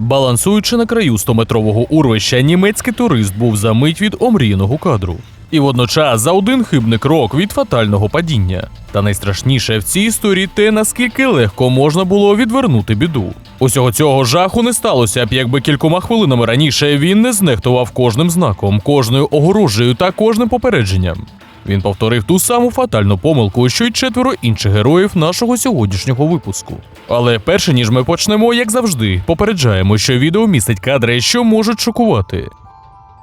Балансуючи на краю 100-метрового урвища, німецький турист був за мить від омріяного кадру. І водночас за один хибний крок від фатального падіння. Та найстрашніше в цій історії те, наскільки легко можна було відвернути біду. Усього цього жаху не сталося б, якби кількома хвилинами раніше він не знехтував кожним знаком, кожною огорожею та кожним попередженням. Він повторив ту саму фатальну помилку, що й четверо інших героїв нашого сьогоднішнього випуску. Але перше ніж ми почнемо, як завжди, попереджаємо, що відео містить кадри, що можуть шокувати.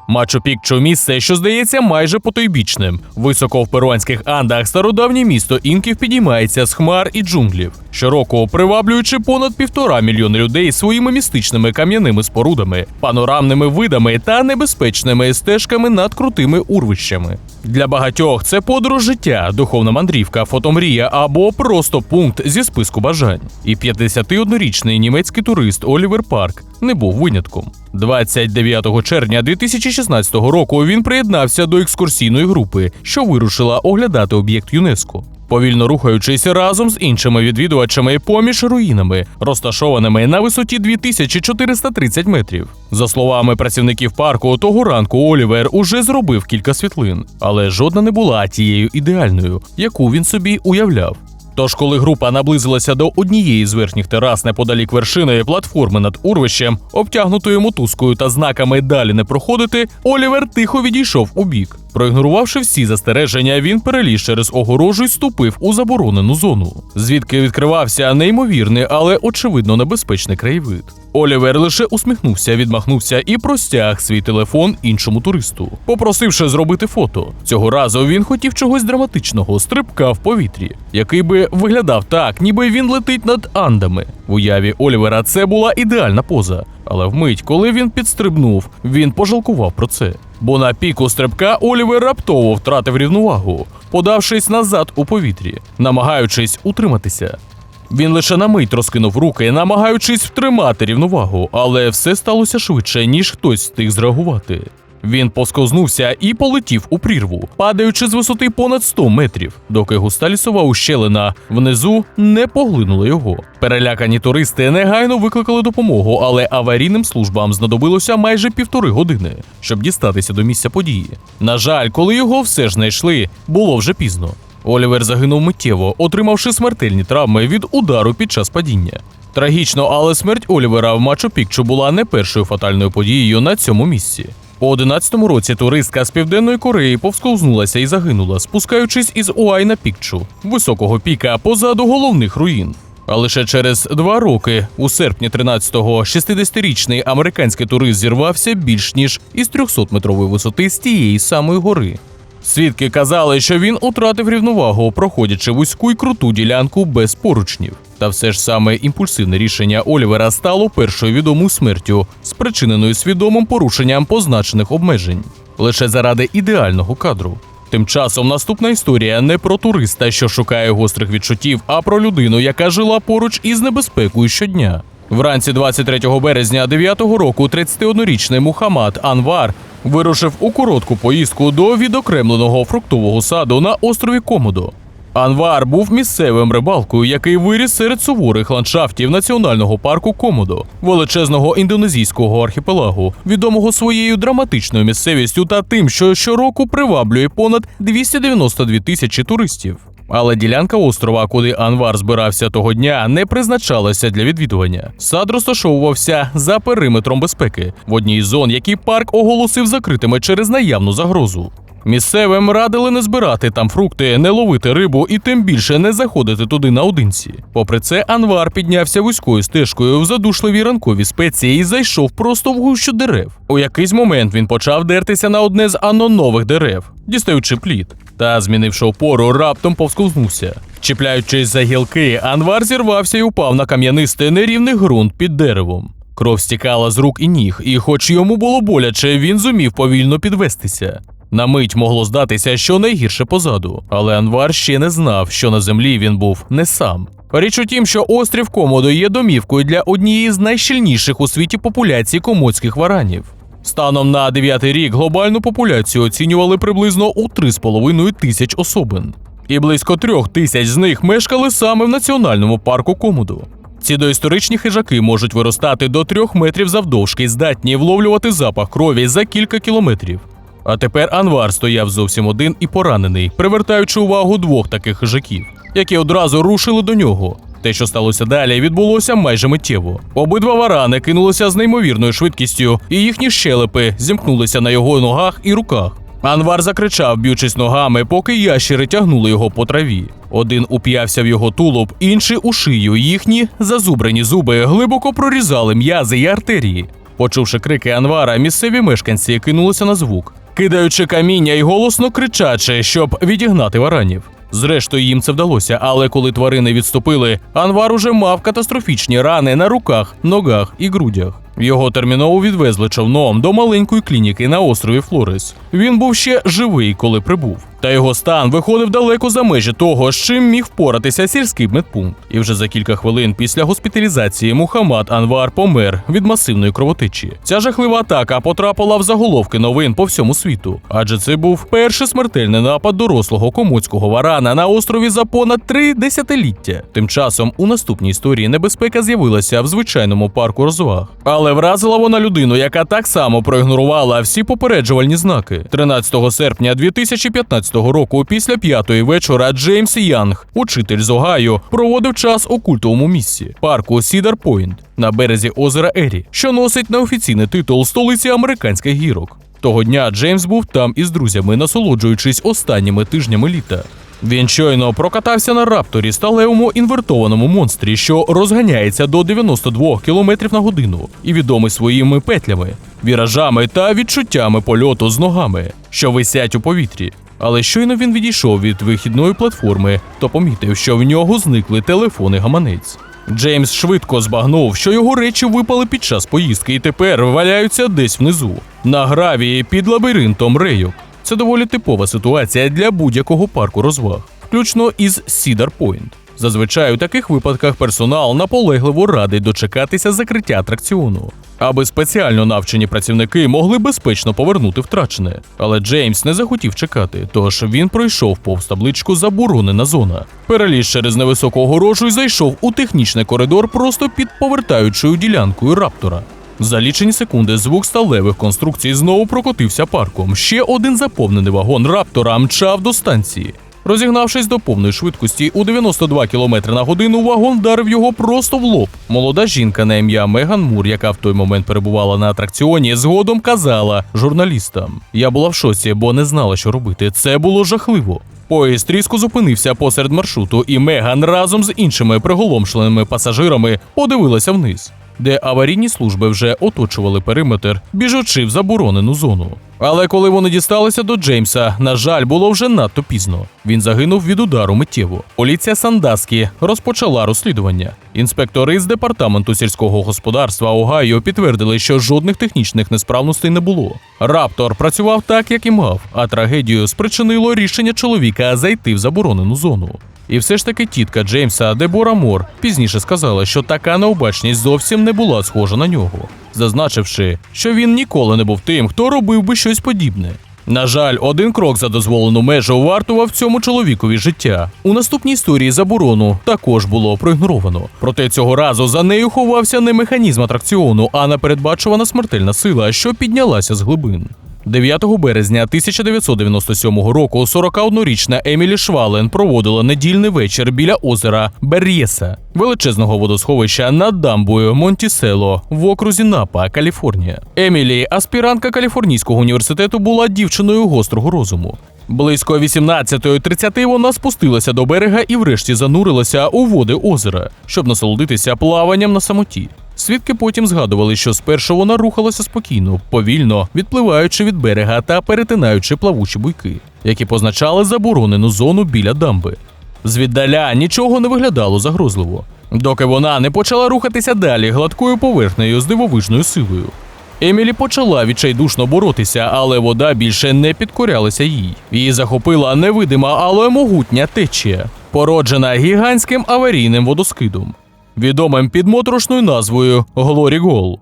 Мачу Пікчу місце, що здається майже потойбічним. Високо в перуанських андах стародавнє місто інків підіймається з хмар і джунглів, щороку приваблюючи понад півтора мільйони людей своїми містичними кам'яними спорудами, панорамними видами та небезпечними стежками над крутими урвищами. Для багатьох це подорож життя, духовна мандрівка, фотомрія або просто пункт зі списку бажань. І 51-річний німецький турист Олівер Парк не був винятком. 29 червня 2016 року він приєднався до екскурсійної групи, що вирушила оглядати об'єкт ЮНЕСКО. Повільно рухаючись разом з іншими відвідувачами поміж руїнами, розташованими на висоті 2430 метрів. За словами працівників парку, того ранку Олівер уже зробив кілька світлин, але жодна не була тією ідеальною, яку він собі уявляв. Тож, коли група наблизилася до однієї з верхніх терас неподалік вершини платформи над урвищем, обтягнутою мотузкою та знаками далі не проходити, Олівер тихо відійшов у бік. Проігнорувавши всі застереження, він переліз через огорожу й ступив у заборонену зону, звідки відкривався неймовірний, але очевидно небезпечний краєвид. Олівер лише усміхнувся, відмахнувся і простяг свій телефон іншому туристу, попросивши зробити фото. Цього разу він хотів чогось драматичного, стрибка в повітрі, який би виглядав так, ніби він летить над андами. В уяві Олівера це була ідеальна поза. Але вмить, коли він підстрибнув, він пожалкував про це. Бо на піку стрибка Олівер раптово втратив рівновагу, подавшись назад у повітрі, намагаючись утриматися. Він лише на мить розкинув руки, намагаючись втримати рівновагу, але все сталося швидше, ніж хтось встиг зреагувати. Він посковзнувся і полетів у прірву, падаючи з висоти понад 100 метрів, доки густа лісова ущелина внизу не поглинула його. Перелякані туристи негайно викликали допомогу, але аварійним службам знадобилося майже півтори години, щоб дістатися до місця події. На жаль, коли його все ж знайшли, було вже пізно. Олівер загинув миттєво, отримавши смертельні травми від удару під час падіння. Трагічно, але смерть Олівера в Мачу Пікчу була не першою фатальною подією на цьому місці. У 11-му році туристка з південної Кореї повсковзнулася і загинула, спускаючись із Уайна Пікчу, високого піка позаду головних руїн. А лише через два роки, у серпні 13-го, 60-річний американський турист зірвався більш ніж із 300-метрової висоти з тієї самої гори. Свідки казали, що він утратив рівновагу, проходячи вузьку й круту ділянку без поручнів. Та все ж саме імпульсивне рішення Олівера стало першою відомою смертю, спричиненою свідомим порушенням позначених обмежень, лише заради ідеального кадру. Тим часом наступна історія не про туриста, що шукає гострих відчуттів, а про людину, яка жила поруч із небезпекою щодня. Вранці 23 березня 9-го року 31-річний Мухаммад Анвар вирушив у коротку поїздку до відокремленого фруктового саду на острові Комодо. Анвар був місцевим рибалкою, який виріс серед суворих ландшафтів національного парку Комодо, величезного індонезійського архіпелагу, відомого своєю драматичною місцевістю та тим, що щороку приваблює понад 292 тисячі туристів. Але ділянка острова, куди Анвар збирався того дня, не призначалася для відвідування. Сад розташовувався за периметром безпеки в одній з зон, які парк оголосив закритими через наявну загрозу. Місцевим радили не збирати там фрукти, не ловити рибу і тим більше не заходити туди наодинці. Попри це, Анвар піднявся вузькою стежкою в задушливі ранкові спеції і зайшов просто в гущу дерев. У якийсь момент він почав дертися на одне з анонових дерев, дістаючи плід. Та, змінивши опору, раптом повсковзнувся. Чіпляючись за гілки, Анвар зірвався і упав на кам'янистий нерівний ґрунт під деревом. Кров стікала з рук і ніг, і, хоч йому було боляче, він зумів повільно підвестися. На мить могло здатися, що найгірше позаду, але Анвар ще не знав, що на землі він був не сам. Річ у тім, що острів Комодо є домівкою для однієї з найщільніших у світі популяцій комодських варанів. Станом на 9 рік глобальну популяцію оцінювали приблизно у 3,5 тисяч особин, і близько трьох тисяч з них мешкали саме в національному парку Комодо. Ці доісторичні хижаки можуть виростати до трьох метрів завдовжки здатні вловлювати запах крові за кілька кілометрів. А тепер Анвар стояв зовсім один і поранений, привертаючи увагу двох таких хижаків, які одразу рушили до нього. Те, що сталося далі, відбулося майже миттєво. Обидва варани кинулися з неймовірною швидкістю, і їхні щелепи зімкнулися на його ногах і руках. Анвар закричав, б'ючись ногами, поки ящери тягнули його по траві. Один уп'явся в його тулуб, інший у шию. Їхні зазубрені зуби глибоко прорізали м'язи й артерії. Почувши крики Анвара, місцеві мешканці кинулися на звук, кидаючи каміння і голосно кричачи, щоб відігнати варанів. Зрештою, їм це вдалося, але коли тварини відступили, Анвар уже мав катастрофічні рани на руках, ногах і грудях. Його терміново відвезли човном до маленької клініки на острові Флорес. Він був ще живий, коли прибув. Та його стан виходив далеко за межі того, з чим міг впоратися сільський медпункт. І вже за кілька хвилин після госпіталізації Мухаммад Анвар помер від масивної кровотечі. Ця жахлива атака потрапила в заголовки новин по всьому світу, адже це був перший смертельний напад дорослого комоцького варана на острові за понад три десятиліття. Тим часом у наступній історії небезпека з'явилася в звичайному парку розваг, але вразила вона людину, яка так само проігнорувала всі попереджувальні знаки. 13 серпня 2015 року, після п'ятої вечора, Джеймс Янг, учитель з Огайо, проводив час у культовому місці парку Сідар Пойнт на березі озера Ері, що носить неофіційний титул столиці американських гірок. Того дня Джеймс був там із друзями, насолоджуючись останніми тижнями літа. Він щойно прокатався на рапторі сталевому інвертованому монстрі, що розганяється до 92 км на годину, і відомий своїми петлями, віражами та відчуттями польоту з ногами, що висять у повітрі. Але щойно він відійшов від вихідної платформи, то помітив, що в нього зникли телефони гаманець. Джеймс швидко збагнув, що його речі випали під час поїздки і тепер валяються десь внизу, на гравії під лабіринтом рейок. Це доволі типова ситуація для будь-якого парку розваг, включно із Сідар Пойнт. Зазвичай у таких випадках персонал наполегливо радить дочекатися закриття атракціону, аби спеціально навчені працівники могли безпечно повернути втрачене. Але Джеймс не захотів чекати, тож він пройшов повз табличку Заборонена зона. Переліз через невисоку огорожу і зайшов у технічний коридор просто під повертаючою ділянкою раптора. За лічені секунди звук сталевих конструкцій знову прокотився парком. Ще один заповнений вагон раптора мчав до станції. Розігнавшись до повної швидкості у 92 км на годину, вагон вдарив його просто в лоб. Молода жінка на ім'я Меган Мур, яка в той момент перебувала на атракціоні, згодом казала журналістам: Я була в шоці, бо не знала, що робити. Це було жахливо. Поїзд різко зупинився посеред маршруту, і Меган разом з іншими приголомшеними пасажирами подивилася вниз, де аварійні служби вже оточували периметр, біжучи в заборонену зону. Але коли вони дісталися до Джеймса, на жаль, було вже надто пізно. Він загинув від удару миттєво. Поліція Сандаскі розпочала розслідування. Інспектори з департаменту сільського господарства Огайо підтвердили, що жодних технічних несправностей не було. Раптор працював так, як і мав, а трагедію спричинило рішення чоловіка зайти в заборонену зону. І все ж таки тітка Джеймса Дебора Мор пізніше сказала, що така необачність зовсім не була схожа на нього, зазначивши, що він ніколи не був тим, хто робив би щось подібне. На жаль, один крок за дозволену межу вартував цьому чоловікові життя. У наступній історії заборону також було проігноровано. Проте цього разу за нею ховався не механізм атракціону, а непередбачувана смертельна сила, що піднялася з глибин. 9 березня 1997 року 41-річна Емілі Швален проводила недільний вечір біля озера Бер'єса, величезного водосховища над дамбою Монтісело в окрузі Напа, Каліфорнія. Емілі, аспірантка Каліфорнійського університету, була дівчиною гострого розуму. Близько 18.30 вона спустилася до берега і врешті занурилася у води озера, щоб насолодитися плаванням на самоті. Свідки потім згадували, що спершу вона рухалася спокійно, повільно відпливаючи від берега та перетинаючи плавучі буйки, які позначали заборонену зону біля дамби. Звіддаля нічого не виглядало загрозливо, доки вона не почала рухатися далі гладкою поверхнею з дивовижною силою. Емілі почала відчайдушно боротися, але вода більше не підкорялася їй. Її захопила невидима, але могутня течія, породжена гігантським аварійним водоскидом, відомим під моторошною назвою Глорі Гол.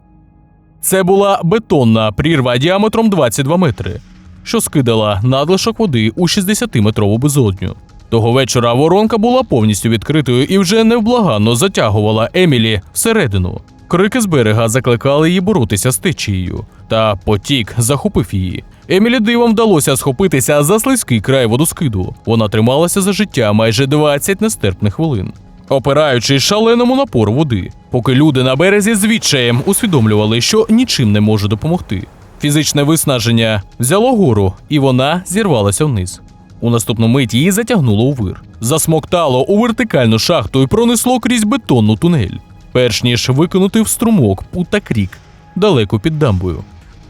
Це була бетонна прірва діаметром 22 метри, що скидала надлишок води у 60-метрову безодню. Того вечора воронка була повністю відкритою і вже невблаганно затягувала Емілі всередину. Крики з берега закликали її боротися з течією, та потік захопив її. Емілі дивом вдалося схопитися за слизький край водоскиду. Вона трималася за життя майже 20 нестерпних хвилин, опираючись шаленому напору води, поки люди на березі з відчаєм усвідомлювали, що нічим не може допомогти. Фізичне виснаження взяло гору, і вона зірвалася вниз. У наступну мить її затягнуло у вир, засмоктало у вертикальну шахту і пронесло крізь бетонну тунель, перш ніж викинути в струмок Пута Крік далеко під дамбою.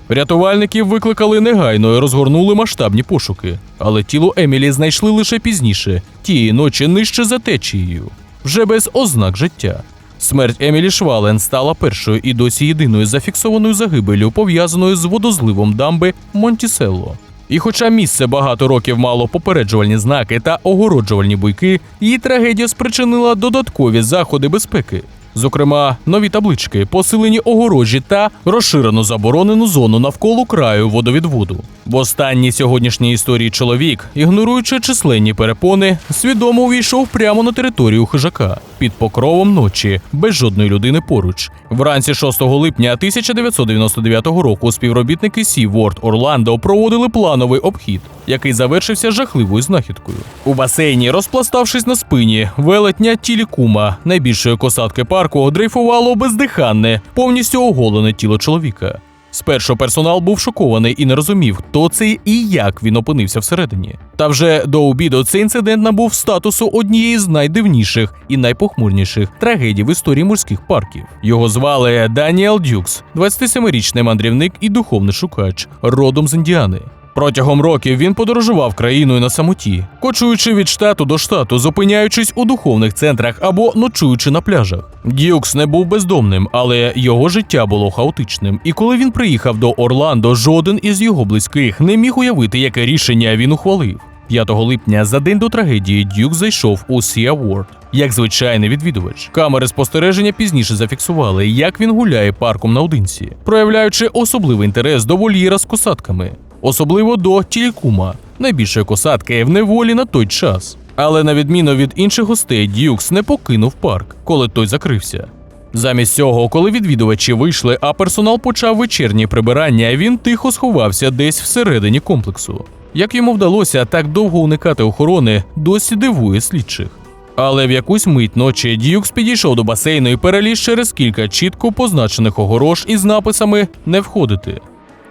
Рятувальників викликали негайно і розгорнули масштабні пошуки, але тіло Емілі знайшли лише пізніше, тієї ночі нижче за течією, вже без ознак життя. Смерть Емілі Швален стала першою і досі єдиною зафіксованою загибелю, пов'язаною з водозливом дамби Монтіселло. І хоча місце багато років мало попереджувальні знаки та огороджувальні буйки, її трагедія спричинила додаткові заходи безпеки. Зокрема, нові таблички, посилені огорожі та розширену заборонену зону навколо краю водовідводу. В останній сьогоднішній історії чоловік, ігноруючи численні перепони, свідомо увійшов прямо на територію хижака під покровом ночі, без жодної людини поруч. Вранці 6 липня 1999 року співробітники Сі-Ворд Орландо проводили плановий обхід, який завершився жахливою знахідкою. У басейні, розпластавшись на спині, велетня тілікума, найбільшої косатки парку, дрейфувало бездиханне, повністю оголене тіло чоловіка. Спершу персонал був шокований і не розумів, хто це і як він опинився всередині. Та вже до обіду цей інцидент набув статусу однієї з найдивніших і найпохмурніших трагедій в історії морських парків. Його звали Даніел Дюкс, 27-річний мандрівник і духовний шукач, родом з Індіани. Протягом років він подорожував країною на самоті, кочуючи від штату до штату, зупиняючись у духовних центрах або ночуючи на пляжах. Дюкс не був бездомним, але його життя було хаотичним. І коли він приїхав до Орландо, жоден із його близьких не міг уявити, яке рішення він ухвалив. 5 липня за день до трагедії Дюк зайшов у Sea World як звичайний відвідувач. Камери спостереження пізніше зафіксували, як він гуляє парком наодинці, проявляючи особливий інтерес до вольєра з косатками, особливо до тілікума, найбільшої косатки в неволі на той час. Але на відміну від інших гостей, Дюкс не покинув парк, коли той закрився. Замість цього, коли відвідувачі вийшли, а персонал почав вечірні прибирання, він тихо сховався десь всередині комплексу. Як йому вдалося так довго уникати охорони, досі дивує слідчих. Але в якусь мить ночі Дюкс підійшов до басейну і переліз через кілька чітко позначених огорож із написами Не входити.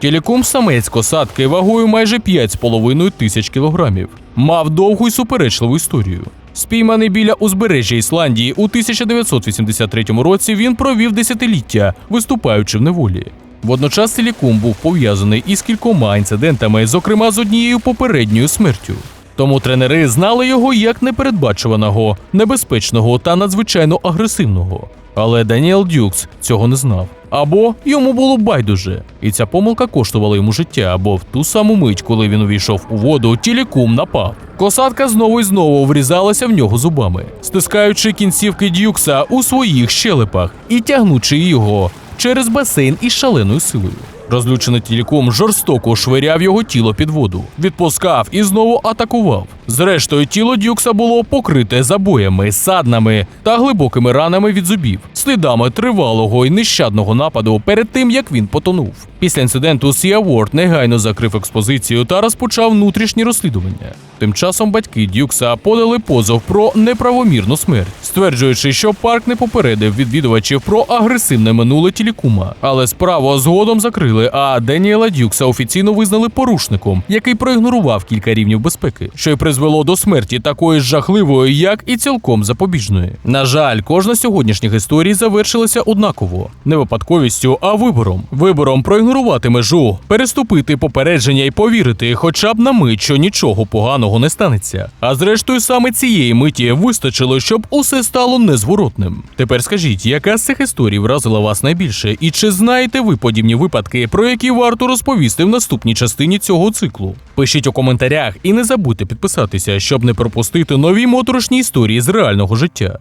Телеком самець косатки вагою майже 5,5 тисяч кілограмів. Мав довгу й суперечливу історію. Спійманий біля узбережжя Ісландії у 1983 році він провів десятиліття, виступаючи в неволі. Водночас Телеком був пов'язаний із кількома інцидентами, зокрема з однією попередньою смертю. Тому тренери знали його як непередбачуваного, небезпечного та надзвичайно агресивного. Але Даніел Дюкс цього не знав. Або йому було байдуже, і ця помилка коштувала йому життя, або в ту саму мить, коли він увійшов у воду, тілікум напав. Косатка знову і знову врізалася в нього зубами, стискаючи кінцівки Дюкса у своїх щелепах і тягнучи його через басейн із шаленою силою. Розлючений тіліком жорстоко швиряв його тіло під воду, відпускав і знову атакував. Зрештою, тіло Дюкса було покрите забоями, саднами та глибокими ранами від зубів, слідами тривалого і нещадного нападу перед тим як він потонув. Після інциденту Сія Ворд негайно закрив експозицію та розпочав внутрішні розслідування. Тим часом батьки Дюкса подали позов про неправомірну смерть, стверджуючи, що парк не попередив відвідувачів про агресивне минуле тілікума. Але справу згодом закрили. А Деніела Дюкса офіційно визнали порушником, який проігнорував кілька рівнів безпеки, що й призвело до смерті такої ж жахливої, як і цілком запобіжної. На жаль, кожна з сьогоднішніх історій завершилася однаково, не випадковістю, а вибором. Вибором проігнорувати межу, переступити попередження і повірити, хоча б на мить, що нічого поганого не станеться. А зрештою, саме цієї миті вистачило, щоб усе стало незворотним. Тепер скажіть, яка з цих історій вразила вас найбільше, і чи знаєте ви подібні випадки, про які варто розповісти в наступній частині цього циклу? Пишіть у коментарях і не забудьте підписатися, щоб не пропустити нові моторошні історії з реального життя.